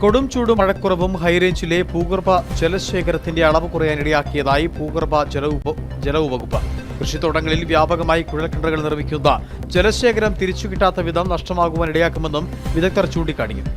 കൊടും ചൂടും മഴക്കുറവും ഹൈറേഞ്ചിലെ ഭൂഗർഭ ജലശേഖരത്തിന്റെ അളവ് കുറയാനിടയാക്കിയതായി ഭൂഗർഭ ജല ജലവകുപ്പ് ജലവ് വകുപ്പ് കൃഷിത്തോട്ടങ്ങളിൽ വ്യാപകമായി കുഴൽക്കിണറുകൾ നിർമ്മിക്കുന്ന ജലശേഖരം തിരിച്ചു കിട്ടാത്ത വിധം നഷ്ടമാകുവാൻ ഇടയാക്കുമെന്നും വിദഗ്ധർ ചൂണ്ടിക്കാണിക്കുന്നു.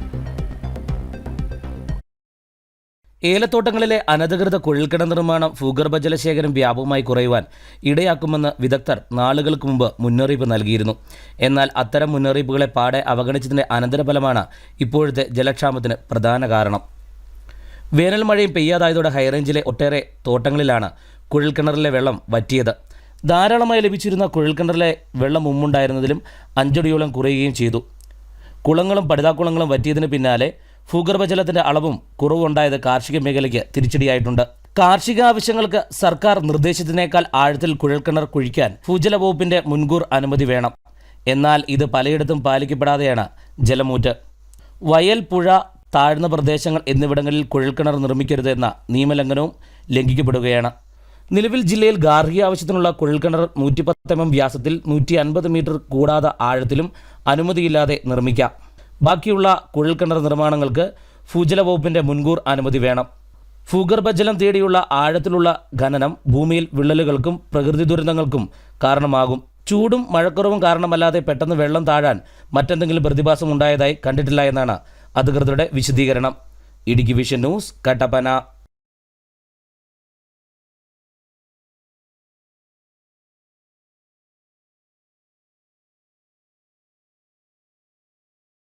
ഏലത്തോട്ടങ്ങളിലെ അനധികൃത കുഴൽക്കിട നിർമ്മാണം ഭൂഗർഭ ജലശേഖരം വ്യാപകമായി കുറയുവാൻ ഇടയാക്കുമെന്ന് വിദഗ്ധർ നാളുകൾക്ക് മുമ്പ് മുന്നറിയിപ്പ് നൽകിയിരുന്നു. എന്നാൽ അത്തരം മുന്നറിയിപ്പുകളെ പാടെ അവഗണിച്ചതിന്റെ അനന്തരഫലമാണ് ഇപ്പോഴത്തെ ജലക്ഷാമത്തിന് പ്രധാന കാരണം. വേനൽ മഴയും പെയ്യാതായതോടെ ഹൈറേഞ്ചിലെ ഒട്ടേറെ തോട്ടങ്ങളിലാണ് കുഴൽക്കിണറിലെ വെള്ളം വറ്റിയത്. ധാരാളമായി ലഭിച്ചിരുന്ന കുഴൽക്കിണറിലെ വെള്ളം മുമ്പുണ്ടായിരുന്നതിലും അഞ്ചടിയോളം കുറയുകയും ചെയ്തു. കുളങ്ങളും പടുതാക്കുളങ്ങളും വറ്റിയതിന് പിന്നാലെ ഭൂഗർഭജലത്തിന്റെ അളവും കുറവുണ്ടായത് കാർഷിക മേഖലയ്ക്ക് തിരിച്ചടിയായിട്ടുണ്ട്. കാർഷിക ആവശ്യങ്ങൾക്ക് സർക്കാർ നിർദ്ദേശത്തിനേക്കാൾ ആഴത്തിൽ കുഴൽക്കിണർ കുഴിക്കാൻ ഭൂജല വകുപ്പിന്റെ മുൻകൂർ അനുമതി വേണം. എന്നാൽ ഇത് പലയിടത്തും പാലിക്കപ്പെടാതെയാണ് ജലമൂറ്റ്. വയൽ പുഴ താഴ്ന്ന പ്രദേശങ്ങൾ എന്നിവിടങ്ങളിൽ കുഴൽക്കിണർ നിർമ്മിക്കരുത് എന്ന നിയമലംഘനവും ലംഘിക്കപ്പെടുകയാണ്. നിലവിൽ ജില്ലയിൽ ഗാർഹിക ആവശ്യത്തിനുള്ള കുഴൽക്കിണർ നൂറ്റി വ്യാസത്തിൽ നൂറ്റി അൻപത് മീറ്റർ കൂടാതെ ആഴത്തിലും അനുമതിയില്ലാതെ നിർമ്മിക്കാം. ബാക്കിയുള്ള കുഴൽക്കിണർ നിർമ്മാണങ്ങൾക്ക് ഭൂജല വകുപ്പിന്റെ മുൻകൂർ അനുമതി വേണം. ഭൂഗർഭജലം തേടിയുള്ള ആഴത്തിലുള്ള ഖനനം ഭൂമിയിൽ വിള്ളലുകൾക്കും പ്രകൃതി ദുരന്തങ്ങൾക്കും കാരണമാകും. ചൂടും മഴക്കുറവും കാരണമല്ലാതെ പെട്ടെന്ന് വെള്ളം താഴാൻ മറ്റെന്തെങ്കിലും പ്രതിഭാസം ഉണ്ടായതായി കണ്ടിട്ടില്ല എന്നാണ് അധികൃതരുടെ വിശദീകരണം. Idukki vision news Kattappana.